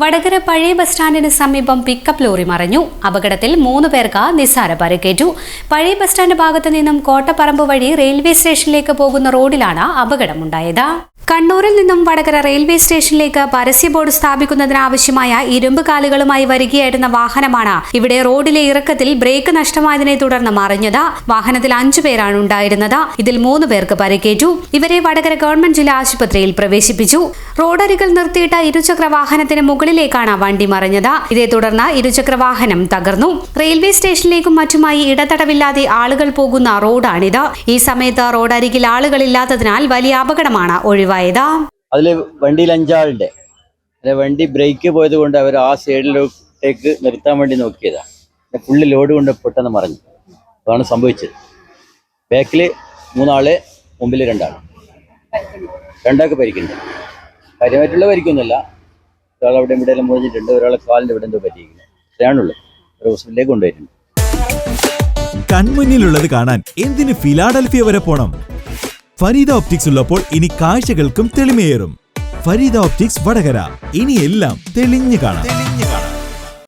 വടകര പഴയ ബസ് സ്റ്റാൻഡിന് സമീപം പിക്കപ്പ് ലോറി മറിഞ്ഞു. അപകടത്തിൽ മൂന്ന് പേർക്ക് നിസ്സാര പരിക്കേറ്റു. പഴയ ബസ് സ്റ്റാൻഡ് ഭാഗത്തു നിന്നും കോട്ടപ്പറമ്പ് വഴി റെയിൽവേ സ്റ്റേഷനിലേക്ക് പോകുന്ന റോഡിലാണ് അപകടമുണ്ടായത്. കണ്ണൂരിൽ നിന്നും വടകര റെയിൽവേ സ്റ്റേഷനിലേക്ക് പരസ്യ ബോർഡ് സ്ഥാപിക്കുന്നതിനാവശ്യമായ ഇരുമ്പ് കാലുകളുമായി വരികയായിരുന്ന വാഹനമാണ് ഇവിടെ റോഡിലെ ഇറക്കത്തിൽ ബ്രേക്ക് നഷ്ടമായതിനെ തുടർന്ന് മറിഞ്ഞത്. വാഹനത്തിൽ അഞ്ചു പേരാണ് ഉണ്ടായിരുന്നത്. ഇതിൽ മൂന്ന് പേർക്ക് പരിക്കേറ്റു. ഇവരെ വടകര ഗവൺമെന്റ് ജില്ലാ ആശുപത്രിയിൽ പ്രവേശിപ്പിച്ചു. റോഡരികിൽ നിർത്തിയിട്ട ഇരുചക്ര വാഹനത്തിന് മുകളിലേക്കാണ് വണ്ടി മറിഞ്ഞത്. ഇതേ തുടർന്ന് ഇരുചക്ര വാഹനം തകർന്നു. റെയിൽവേ സ്റ്റേഷനിലേക്കും മറ്റുമായി ഇടതടവില്ലാതെ ആളുകൾ പോകുന്ന റോഡാണിത്. ഈ സമയത്ത് റോഡരികിൽ ആളുകളില്ലാത്തതിനാൽ വലിയ അപകടമാണ് ഒഴിവായത് അതിൽ വണ്ടിയിൽ അഞ്ചാളുണ്ട് അല്ലെ വണ്ടി ബ്രേക്ക് പോയത് കൊണ്ട് അവർ ആ സൈഡിലോട്ടേക്ക് നിർത്താൻ വേണ്ടി നോക്കിയതാ. ഫുള്ള് ലോഡ് കൊണ്ട് പെട്ടെന്ന് മറിഞ്ഞു. അതാണ് സംഭവിച്ചത്. ബാക്കിൽ മൂന്നാൾ മുമ്പിൽ രണ്ടാൾ രണ്ടാൾക്ക് പരിക്കുന്നുണ്ട് കാര്യമായിട്ടുള്ള പരിക്കൊന്നുമില്ല. ഒരാൾ അവിടെ ഇവിടെ എല്ലാം മുറിഞ്ഞിട്ടുണ്ട്. ഒരാളെ കാലിന്റെ ഇവിടെ എന്തോ പറ്റിയിരിക്കുന്നത് അത്രയാണുള്ളൂ ഒരു ഹോസ്പിറ്റലിലേക്ക് കൊണ്ടുപോയിട്ടുണ്ട്. കൺമുന്നിലുള്ളത് കാണാൻ എന്തിന് ഫിലാഡൽഫിയ വരെ പോണം? ഫരീദ ഓപ്റ്റിക്സ് ഉള്ളപ്പോൾ ഇനി കാഴ്ചകൾക്കും തെളിമയേറും. ഫരീദ ഓപ്റ്റിക്സ് വടകര. ഇനി എല്ലാം തെളിഞ്ഞു കാണാം.